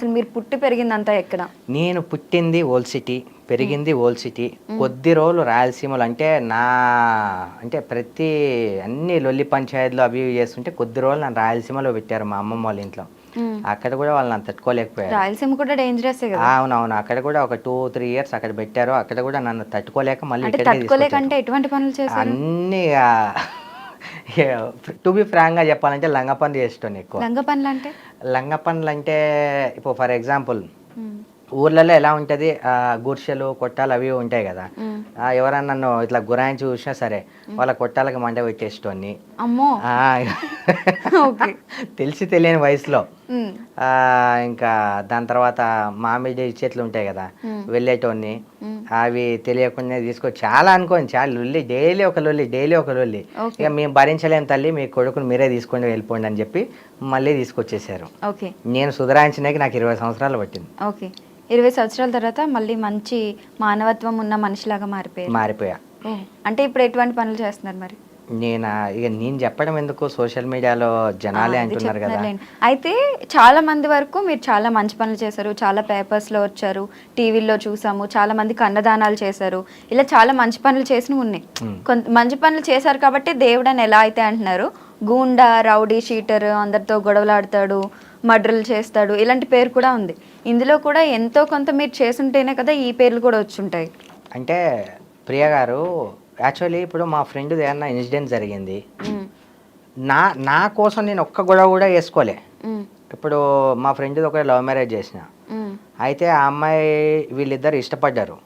అసలు మీరు పుట్టి పెరిగిందంతా ఎక్కడ? నేను పుట్టింది ఓల్ సిటీ పెరిగింది ఓల్ సిటీ. కొద్ది రోజులు రాయలసీమలో అంటే నా అంటే ప్రతి అన్ని లొల్లి పంచాయతీలు అవి చేస్తుంటే కొద్ది రోజులు నన్ను రాయలసీమలో పెట్టారు మా అమ్మమ్మ వాళ్ళ ఇంట్లో. అక్కడ కూడా వాళ్ళు నన్ను తట్టుకోలేకపోయారు. రాయలసీమ కూడా డేంజరస్ అవునవును. అక్కడ కూడా ఒక టూ త్రీ ఇయర్స్ అక్కడ పెట్టారు. అక్కడ కూడా నన్ను తట్టుకోలేక మళ్ళీ అంటే ఇక్కడికే తట్టుకోలేకంటే ఎటువంటి పనులు చేశారు? అన్ని టు బి ఫ్రాంక్గా చెప్పాలంటే లంగ పనులు చేస్తాను ఎక్కువ లంగ పనులు అంటే లంగ పనులు అంటే ఇప్పుడు ఫర్ ఎగ్జాంపుల్. ఊర్లలో ఎలా ఉంటుంది? గుర్షలు కొట్టాలు అవి ఉంటాయి కదా. ఎవరన్నా నన్ను ఇట్లా గురాయించి చూసినా సరే వాళ్ళ కొట్టాలకి మంట ఓకే. తెలిసి తెలియని వయసులో. ఇంకా దాని తర్వాత మామిడి చెట్లు ఉంటాయి కదా. మ్మ్. అవి తెలియకుండా తీసుకొని చాలా అనుకోని చాలా లొల్లి డైలీ ఒక లొల్లి డైలీ ఒక లొల్లి. ఇక మేము భరించలేం తల్లి మీ కొడుకుని మీరే తీసుకోండి వెళ్ళిపోండి అని చెప్పి మళ్ళీ తీసుకొచ్చేసారు. ఓకే. నేను సుధరాయించడానికి నాకు ఇరవై సంవత్సరాలు పట్టింది. ఓకే. ఇరవై సంవత్సరాల తర్వాత మళ్ళీ మంచి మానవత్వం ఉన్న మనిషిలాగా మారిపోయారు. మారిపోయా. ఓ, అంటే ఇప్పుడు ఎటువంటి పనులు చేస్తున్నారు మరి? నేను? ఇక నేను చెప్పడం ఎందుకు? సోషల్ మీడియాలో జనాలే అంటున్నారు కదా. అయితే చాలా మంది వరకు మీరు చాలా మంచి పనులు చేశారు. చాలా పేపర్స్లో వచ్చారు. టీవీల్లో చూసాము. చాలా మంది కన్నదానాలు చేశారు. ఇలా చాలా మంచి పనులు చేసినవి ఉన్నాయి. కొంత మంచి పనులు చేశారు కాబట్టి దేవుడు అని ఎలా అయితే అంటున్నారు? గూండా రౌడీ షీటర్ అందరితో గొడవలాడతాడు మర్డర్లు చేస్తాడు ఇలాంటి పేరు కూడా ఉంది. ఇందులో కూడా ఎంతో కొంత మీరు చేసుంటేనే కదా ఈ పేర్లు కూడా వచ్చుంటాయి. అంటే ప్రియ గారు యాక్చువల్లీ ఇప్పుడు మా ఫ్రెండ్ ఏమన్నా ఇన్సిడెంట్ జరిగింది. నా నా కోసం నేను ఒక్క గొడవ కూడా వేసుకోలే. ఇప్పుడు మా ఫ్రెండ్ ఒక లవ్ మ్యారేజ్ చేసిన. అయితే ఆ అమ్మాయి వీళ్ళిద్దరు ఇష్టపడ్డారు.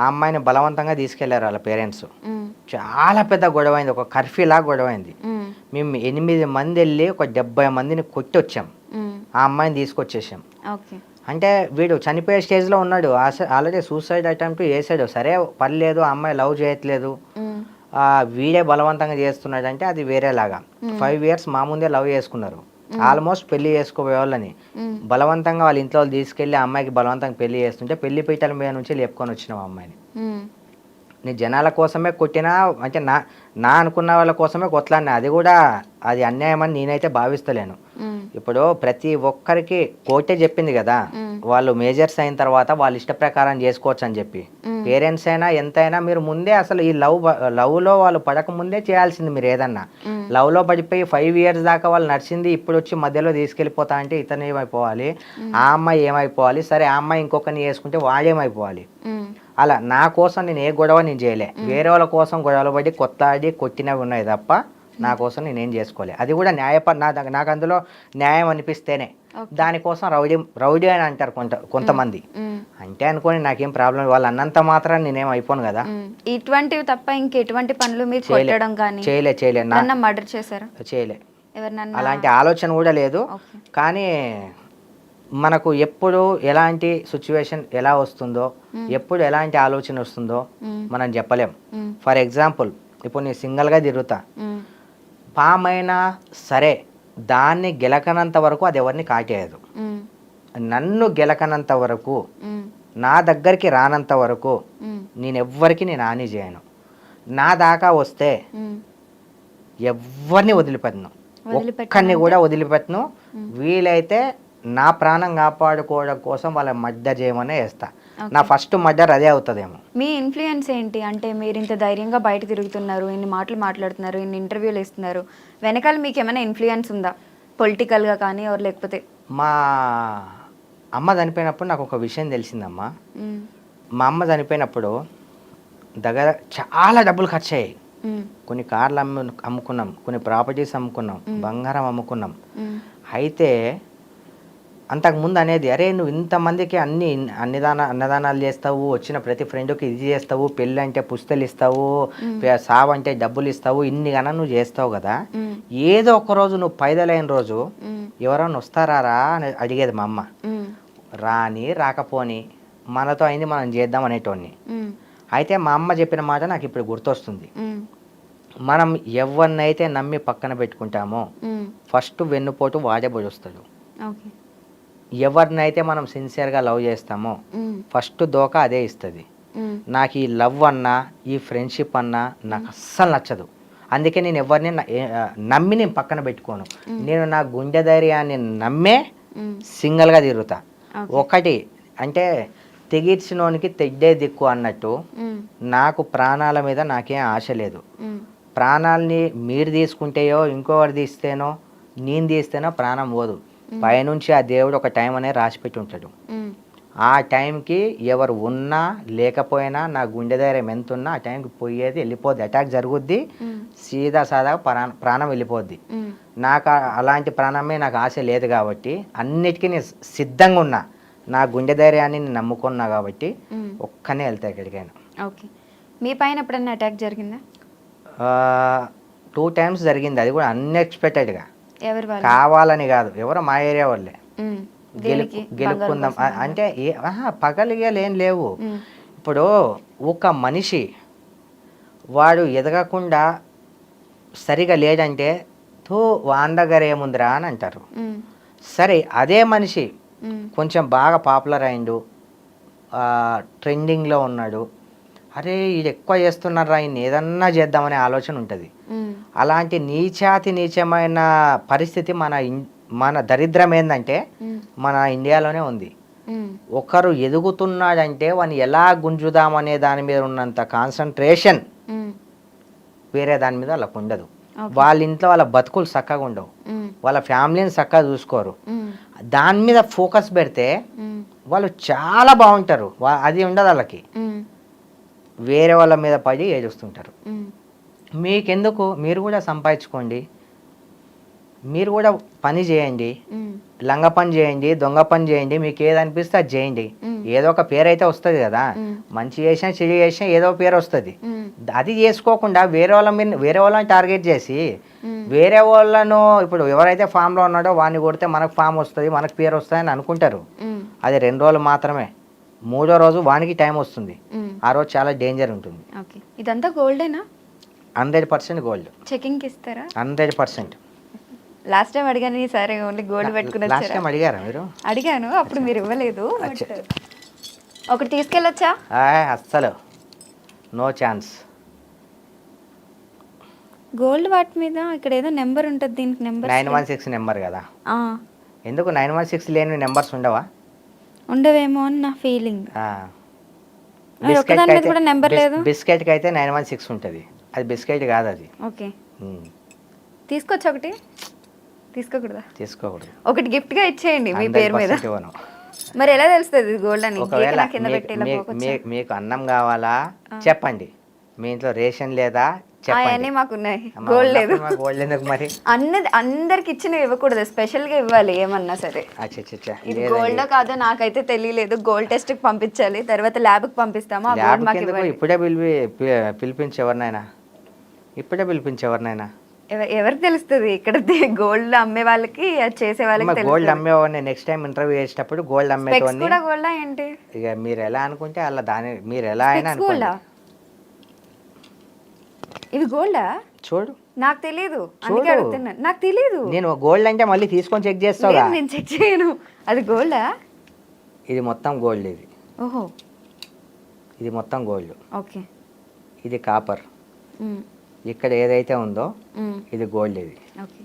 ఆ అమ్మాయిని బలవంతంగా తీసుకెళ్ళారు వాళ్ళ పేరెంట్స్ చాలా పెద్ద గొడవ అయింది. ఒక కర్ఫ్యూ లాగా గొడవ అయింది. మేము ఎనిమిది మంది వెళ్ళి ఒక డెబ్బై మందిని కొట్టి వచ్చాం ఆ అమ్మాయిని తీసుకొచ్చేసాం. అంటే వీడు చనిపోయే స్టేజ్లో ఉన్నాడు. ఆల్రెడీ సూసైడ్ అటెంప్ట్ చేశాడు సరే పర్లేదు అమ్మాయి లవ్ చేయట్లేదు. వీడే బలవంతంగా చేస్తున్నాడు అంటే అది వేరేలాగా. ఫైవ్ ఇయర్స్ మా ముందే లవ్ చేసుకున్నారు. ఆల్మోస్ట్ పెళ్ళి చేసుకోబోయే వాళ్ళని బలవంతంగా వాళ్ళ ఇంట్లో వాళ్ళు తీసుకెళ్ళి అమ్మాయికి బలవంతంగా పెళ్ళి చేస్తుంటే పెళ్ళి పీటల మీద నుంచి లేపుకొని వచ్చినాం అమ్మాయిని. నేను జనాల కోసమే కొట్టినా అంటే నా నా అనుకున్న వాళ్ళ కోసమే కొట్లాడినా అది కూడా అది అన్యాయం అని నేనైతే భావిస్తలేను. ఇప్పుడు ప్రతి ఒక్కరికి కోర్టే చెప్పింది కదా. వాళ్ళు మేజర్స్ అయిన తర్వాత వాళ్ళ ఇష్ట ప్రకారం చేసుకోవచ్చు అని చెప్పి. పేరెంట్స్ అయినా ఎంతైనా మీరు ముందే అసలు ఈ లవ్ లవ్లో వాళ్ళు పడక ముందే చేయాల్సింది మీరు ఏదన్నా. లవ్లో పడిపోయి ఫైవ్ ఇయర్స్ దాకా వాళ్ళు నడిచింది ఇప్పుడు వచ్చి మధ్యలో తీసుకెళ్ళిపోతా అంటే ఇతను ఏమైపోవాలి? ఆ అమ్మాయి ఏమైపోవాలి? సరే ఆ అమ్మాయి ఇంకొకరిని చేసుకుంటే వాడేమైపోవాలి? ఉమ్, అలా నా కోసం నేను ఏ గొడవ నేను చేయలే. వేరే వాళ్ళ కోసం గొడవలు పడి కొత్తాడి కొట్టినవి ఉన్నాయి తప్ప నా కోసం నేనేం చేసుకోలే. అది కూడా న్యాయప నా నాకు అందులో న్యాయం అనిపిస్తేనే. దానికోసం రౌడీ రౌడీ అని అంటారు కొంత కొంతమంది. అంటే అనుకోని నాకేం ప్రాబ్లం వాళ్ళు అన్నంత మాత్రం నేనేం అయిపోను కదా. ఇటువంటివి తప్ప ఇంకెటువంటి పనులు మీరు కొట్టడం కానీ చేయలే చేయలే. నన్ను మర్డర్ చేశారా? చేయలే. అలాంటి ఆలోచన కూడా లేదు. కానీ మనకు ఎప్పుడు ఎలాంటి సిచ్యువేషన్ ఎలా వస్తుందో ఎప్పుడు ఎలాంటి ఆలోచన వస్తుందో మనం చెప్పలేం. ఫర్ ఎగ్జాంపుల్ ఇప్పుడు నేను సింగిల్గా తిరుగుతా. పామైనా సరే దాన్ని గెలకనంత వరకు అది ఎవరిని కాటేయదు నన్ను గెలకనంత వరకు నా దగ్గరికి రానంత వరకు నేను ఎవ్వరికి నేను హాని చేయను. నా దాకా వస్తే. ఎవరిని వదిలిపెట్టను. వదిలిపెట్టను ఒక్కరిని కూడా వదిలిపెట్టను. వీలైతే నా ప్రాణం కాపాడుకోవడం కోసం వాళ్ళ మర్డర్ చేయమనే వేస్తా. నా ఫస్ట్ మర్డర్ అదే అవుతుందేమో. మీ ఇన్ఫ్లుయెన్స్ ఏంటి? అంటే మీరు ఇంత ధైర్యంగా బయట తిరుగుతున్నారు ఇన్ని మాటలు మాట్లాడుతున్నారు ఇన్ని ఇంటర్వ్యూలు ఇస్తున్నారు. వెనకాల మీకు ఏమైనా ఇన్ఫ్లుయెన్స్ ఉందా? పొలిటికల్గా కానీ ఎవరు లేకపోతే? మా అమ్మ చనిపోయినప్పుడు నాకు ఒక విషయం తెలిసిందమ్మా. మా అమ్మ చనిపోయినప్పుడు దగ్గర చాలా డబ్బులు ఖర్చు అయ్యాయి కొన్ని కార్లు అమ్ము అమ్ముకున్నాం కొన్ని ప్రాపర్టీస్ అమ్ముకున్నాం బంగారం అమ్ముకున్నాం. అయితే అంతకుముందు అనేది అరే నువ్వు ఇంతమందికి అన్ని అన్నదాన అన్నదానాలు చేస్తావు వచ్చిన ప్రతి ఫ్రెండ్కి ఇది చేస్తావు పెళ్ళి అంటే పుస్తలు ఇస్తావు సావు అంటే డబ్బులు ఇస్తావు ఇన్ని గన నువ్వు చేస్తావు కదా. ఏదో ఒక రోజు నువ్వు పైదలైన రోజు ఎవరైనా వస్తారా అని అడిగేది మా అమ్మ. రాని రాకపోని మనతో అయింది మనం చేద్దాం అనేటోడిని ఉమ్, అయితే మా అమ్మ చెప్పిన మాట నాకు ఇప్పుడు గుర్తొస్తుంది. మనం ఎవరినైతే నమ్మి పక్కన పెట్టుకుంటామో ఫస్ట్ వెన్నుపోటు వాడే పొడుస్తాడు ఓకే. ఎవరినైతే మనం సిన్సియర్గా లవ్ చేస్తామో ఫస్ట్ దోక అదే ఇస్తుంది. నాకు ఈ లవ్ అన్నా ఈ ఫ్రెండ్షిప్ అన్నా నాకు అస్సలు నచ్చదు. అందుకే నేను ఎవరిని నమ్మి నేను పక్కన పెట్టుకోను. నేను నా గుండె ధైర్యాన్ని నమ్మే సింగిల్గా తిరుగుతా. ఒకటి అంటే తెగిర్చినోనికి తెడ్డే దిక్కు అన్నట్టు. నాకు ప్రాణాల మీద నాకేం ఆశ లేదు. ప్రాణాలని మీరు తీసుకుంటేయో ఇంకొకటి తీస్తేనో నేను తీస్తేనో ప్రాణం పోదు. పైనుంచి ఆ దేవుడు ఒక టైం అనేది రాసిపెట్టి ఉంటాడు. ఆ టైంకి ఎవరు ఉన్నా లేకపోయినా నా గుండె ధైర్యం ఎంత ఉన్నా ఆ టైంకి పోయేది వెళ్ళిపోద్ది. అటాక్ జరుగుద్ది. సీదా సాదా ప్రాణ ప్రాణం వెళ్ళిపోద్ది. నాకు అలాంటి ప్రాణమే నాకు ఆశ లేదు కాబట్టి అన్నిటికీ నేను సిద్ధంగా ఉన్నా. నా గుండె ధైర్యాన్ని నేను నమ్ముకున్నా కాబట్టి. ఒక్కనే వెళ్తా ఎక్కడికైనా. ఓకే. మీ పైన ఎప్పుడన్నా అటాక్ జరిగిందా? టూ టైమ్స్ జరిగింది. అది కూడా అన్ఎక్స్పెక్టెడ్గా ఎవరి వాళ్ళు కావాలని కాదు ఎవరో మా ఏరియా వాళ్ళే? గెలుపుకుందాం? అంటే పగలిగేలు ఏం లేవు. ఇప్పుడు ఒక మనిషి వాడు ఎదగకుండా సరిగా లేదంటే తో వాన్ దగ్గర ఏముందిరా అని అంటారు. సరే అదే మనిషి. కొంచెం బాగా పాపులర్ అయిండు ట్రెండింగ్లో ఉన్నాడు అరే ఇది ఎక్కువ చేస్తున్నారా ఈయన ఏదన్నా చేద్దామనే ఆలోచన ఉంటుంది. అలాంటి నీచాతి నీచమైన పరిస్థితి మన మన దరిద్రం ఏంటంటే. మన ఇండియాలోనే ఉంది. ఒకరు ఎదుగుతున్నాడంటే వాని ఎలా గుంజుదామనే దాని మీద ఉన్నంత కాన్సన్ట్రేషన్. వేరే దాని మీద వాళ్ళకు ఉండదు. వాళ్ళ ఇంట్లో వాళ్ళ బతుకులు చక్కగా ఉండవు. వాళ్ళ ఫ్యామిలీని చక్కగా చూసుకోరు. దాని మీద ఫోకస్ పెడితే. వాళ్ళు చాలా బాగుంటారు అది ఉండదు వాళ్ళకి. వేరే వాళ్ళ మీద పడి ఏడుస్తుంటారు. మీకెందుకు మీరు కూడా సంపాదించుకోండి మీరు కూడా పని చేయండి. లంగ పని చేయండి దొంగ పని చేయండి మీకు ఏది అనిపిస్తే అది చేయండి. ఏదో ఒక పేరు అయితే వస్తుంది కదా. మంచి చేసినా చెడు చేసినా ఏదో పేరు వస్తుంది. అది చేసుకోకుండా వేరే వాళ్ళ మీద వేరే వాళ్ళని టార్గెట్ చేసి. వేరే వాళ్ళను ఇప్పుడు ఎవరైతే ఫామ్లో ఉన్నాడో వాడిని కొడితే మనకు ఫామ్ వస్తుంది మనకు పేరు వస్తుంది అని అనుకుంటారు. అది రెండు రోజులు మాత్రమే మూడో రోజు వానికి టైం వస్తుంది. ఆ రోజు చాలా డేంజర్ ఉంటుంది. ఓకే. ఇదంతా గోల్డేనా? Hundred percent gold. చెకింగ్కి ఇస్తారా? Hundred percent. లాస్ట్ టైం అడిగాను ఈసారి ఓన్లీ గోల్డ్ పెట్టుకుని లాస్ట్ టైం అడిగారా మీరు? అడిగాను. అప్పుడు మీరు ఇవ్వలేదు. ఒకటి తీసుకెళ్ళొచ్చా? అస్సలు. No chance. గోల్డ్ వాటి మీద ఇక్కడ ఏదో నెంబర్ ఉంటుంది. దీనికి number nine one six number కదా. ఎందుకు నైన్ వన్ సిక్స్ లేని నెంబర్స్ ఉండవా? ఉండవేమో అని నా ఫీలింగ్ అయితే- కూడా నెంబర్ లేదు? అయితే నైన్ వన్ సిక్స్ ఉంటుంది. అది బిస్కెట్ కాదు అది. ఓకే. తీసుకోవచ్చు ఒకటి? తీసుకోకూడదా? తీసుకోకూడదు. ఒకటి గిఫ్ట్గా ఇచ్చేయండి మీ 100% పేరు మీద. మరి ఎలా తెలుస్తుంది గోల్డ్ అని ఒకవేళ మీకు- అన్నం కావాలా? చెప్పండి. మీ ఇంట్లో రేషన్ లేదా? అవన్నీ మాకు ఉన్నాయి గోల్డ్ లేదు. గోల్డ్ ఎందుకు మరి? అన్నది అందరికి ఇచ్చినవి ఇవ్వకూడదు స్పెషల్గా ఇవ్వాలి ఏమన్నా సరే. ఇది. గోల్డ్ కాదో నాకైతే తెలియలేదు. గోల్డ్ టెస్ట్కి పంపించాలి తర్వాత ల్యాబ్కి పంపిస్తాము ఇప్పుడే పిలిపి పి- పిలిపించి ఎవరినైనా ఇప్పుడే పిలిపించి ఎవరినైనా ఎవ- ఎవరికి తెలుస్తుంది? ఇక్కడ గోల్డ్ అమ్మే వాళ్ళకి చేసే వాళ్ళకి గోల్డ్ అమ్మేవాడిని. నెక్స్ట్ టైం ఇంటర్వ్యూ చేసేటప్పుడు గోల్డ్ స్పెక్స్ అమ్మేటోడిని. కూడా గోల్డ్ ఏంటి? ఇక మీరు ఎలా అనుకుంటే అలా దాని మీరు ఎలా అయినా అనుకోండి. ఇవి గోల్డా? చూడు. నాకు తెలియదు అందుకే నాకు తెలియదు నేను గోల్డ్ అంటే మళ్ళీ తీసుకొని చెక్ చేస్తావుగా? లేదు, నేను చెక్ చేయను. అది గోల్డా? ఇది మొత్తం గోల్డ్ ఇది. ఓహో. ఇది మొత్తం గోల్డ్. ఓకే. ఇది కాపర్. ఇక్కడ ఏదైతే ఉందో ఇది గోల్డ్ ఇది. ఓకే.